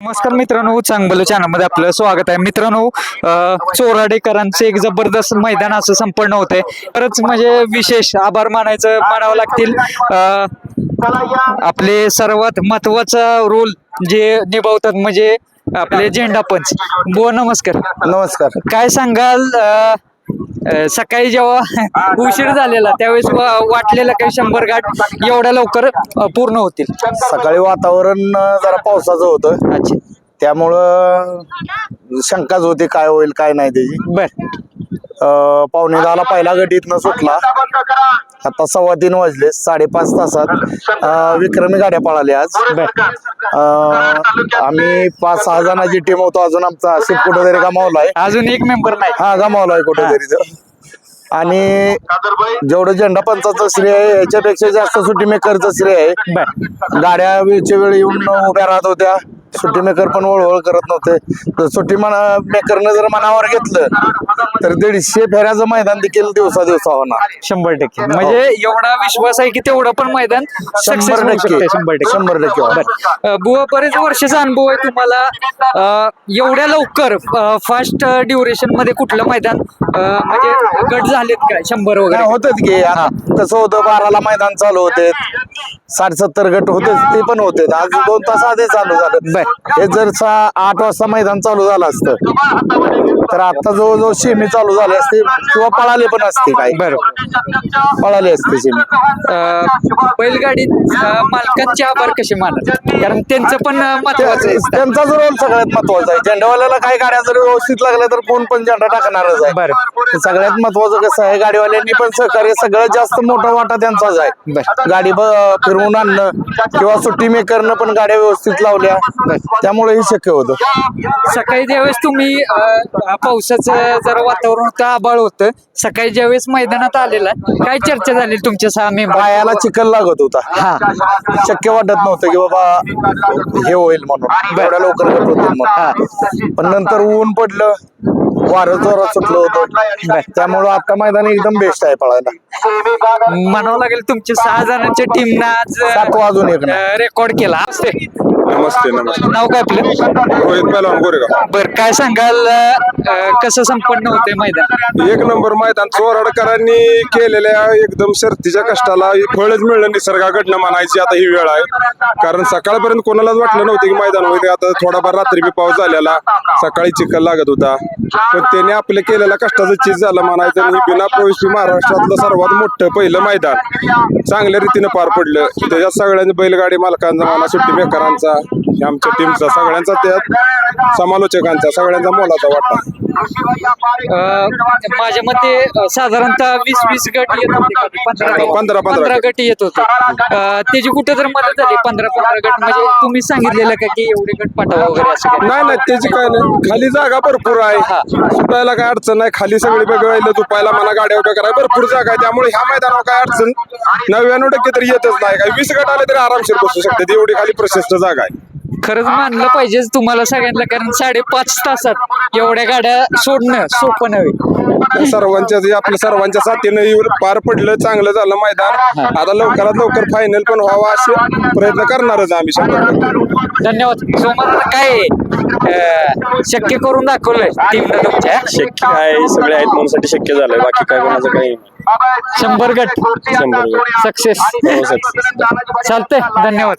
नमस्कार मित्रांनो चांगलं चॅनलमध्ये आपलं स्वागत आहे. मित्रांनो चोराडेकरांचे एक जबरदस्त मैदान असं संपन्न होतंय. खरंच म्हणजे विशेष आभार मानायचं मानावं लागतील. आपले सर्वात महत्त्वाचा रोल जे निभावतात म्हणजे आपले झेंडा पंच. बुवा नमस्कार. नमस्कार. काय सांगाल अं, सकाळी जेव्हा उशीर झालेला त्यावेळेस वा- वाटलेलं काही शंभर गाठ एवढ्या लवकर अं, पूर्ण होतील. सकाळी वातावरण अं, जरा पावसाचं होतं. अच्छा. त्यामुळं शंकाच होती काय होईल काय नाही त्याची. बर. पावणे दहाला पहिला गट इथनं सुटला. आता सव्वा तीन वाजले साडेपाच तासात. विक्रमी गाड्या पळाल्या आज. आम्ही पाच सहा जणांची टीम होतो अजून आमचा आसिफ कुठेतरी गमावलाय. अजून एक मेंबर नाही. हा गमावलाय कुठेतरी. आणि जेवढं झेंडा पंचाचं श्रेय आहे याच्यापेक्षा जास्त सुट्टी मेकरचं श्रेय आहे. गाड्या वेळच्या वेळी येऊन उभ्या राहत होत्या. सुट्टी मेकर पण वळवळ करत नव्हते. तर सुट्टी मना मेकरनं जर मनावर घेतलं तर दीडशे फेऱ्याचं मैदान देखील दिवसा दिवसा होणार. शंभर टक्के. म्हणजे एवढा विश्वास आहे की तेवढं पण मैदान शंभर टक्के. शंभर टक्के. शंभर टक्के. बुवा बरेच वर्षाचा अनुभव आहे तुम्हाला. एवढ्या लवकर फास्ट ड्युरेशनमध्ये कुठलं मैदान म्हणजे गट झालेत काय शंभर वगैरे? होतच की. आता कसं होतं बाराला मैदान चालू होते साठ सत्तर गट होते ते पण होते आज दोन तास आधी चालू झालं. हे जर सा- आठ वाजता मैदान चालू झालं असतं. तर आता जवळजवळ सेमी चालू झाले असते किंवा पळाले पण असते काय बर पळाले असते अं, बैलगाडी मालकांचे आभार कसे मानत? कारण त्यांचं पण महत्वाचं त्यांचाच रोल सगळ्यात महत्त्वाचा आहे. झेंडावाल्याला काही गाड्या जर व्यवस्थित लागल्या तर कोण पण झेंडा टाकणारच आहे. बरं. सगळ्यात महत्वाचं कसं आहे गाडीवाल्यांनी पण सहकार्य सगळ्यात जास्त मोठा वाटा त्यांचाच आहे. गाडी फिरवून आणणं किंवा सुट्टी मेकरनं पण गाड्या व्यवस्थित लावल्या. त्यामुळे हे शक्य होतं. सकाळी ज्यावेळेस तुम्ही पावसाचं जरा वातावरण होतं आबाळ होतं. सकाळी ज्यावेळेस मैदानात आलेला काय चर्चा झाली तुमच्या सहा मेंबर? पायाला चिखल लागत होता. हा. शक्य वाटत नव्हतं की बाबा हे होईल म्हणून. एवढ्या लवकर गट होतील म्हणून. पण नंतर ऊन पडलं वारं जोरात सुटलं होतं. त्यामुळं आता मैदान एकदम बेस्ट आहे पळायला. म्हणावं लागेल तुमच्या सहा जणांच्या टीमनं आज सात वाजून एक रेकॉर्ड केला. असते नमस्ते नमस्ते. नाव काय आपलं? रोहित पहिलवान गोरेगाव. बर काय सांगाल अं, कसं संपन्न होते मैदान? एक नंबर मैदान चोराडकरांनी केलेल्या एकदम शर्तीच्या कष्टाला फळच मिळलं निसर्गाकडनं म्हणायची आता ही वेळ आहे. कारण सकाळपर्यंत कोणालाच वाटलं नव्हतं की मैदान होईल. आता थोडाफार रात्री बी पाऊस झालेला. सकाळी चिखल लागत होता. पण त्याने आपल्या केलेल्या कष्टाचं चीज झालं म्हणायचं आणि बिना प्रवेशी महाराष्ट्रातलं सर्वात मोठं पहिलं मैदान. चांगल्या रीतीनं पार पडलं. त्याच्यात सगळ्यांनी बैलगाडी मालकांचा म्हणा सुट्टी मेकरांचा आमच्या टीमचा सगळ्यांचा त्यात समालोचकांचा सगळ्यांचा मोलाचा वाटा. माझ्या मते साधारणतः वीस वीस गट येत होते पंधरा पंधरा- गट. येत होते. त्याची कुठे तर मदत झाली? पंधरा पंधरा गट. म्हणजे तुम्ही सांगितलेलं का की एवढे गट पाठवा वगैरे असं? नाही नाही त्याची काय नाही. खाली जागा भरपूर आहे. सुटायला काय अडचण नाही. खाली सगळी बघायला झोपायला मला गाड्या उभ्या करायला भरपूर जागा आहे. त्यामुळे ह्या मैदानावर काय अडचण? नव्याण्णव टक्के तरी येतच नाही. काय वीस गट आले तरी आरामशीर बसू शकते एवढी खाली प्रशस्त जागा आहे. खरंच मानलं पाहिजे तुम्हाला सगळ्यांना कारण साडेपाच तासात एवढ्या गाड्या सोडणं सोपं नव्हे. सर्वांच्या जे आपल्या सर्वांच्या साथीनं येऊन पार पडलं चांगलं झालं मैदान. आता लवकरात लवकर फायनल पण व्हावा असे प्रयत्न करणारच आम्ही शंभर. धन्यवाद. सोमवार काय शक्य करून दाखवलंय टीमनं तुमच्या? शक्य आहे सगळे आहेत म्हणून शक्य झालंय. बाकी काय कोणाचं काही शंभर गट. शंभर गट. सक्सेस हो. चालतंय. धन्यवाद.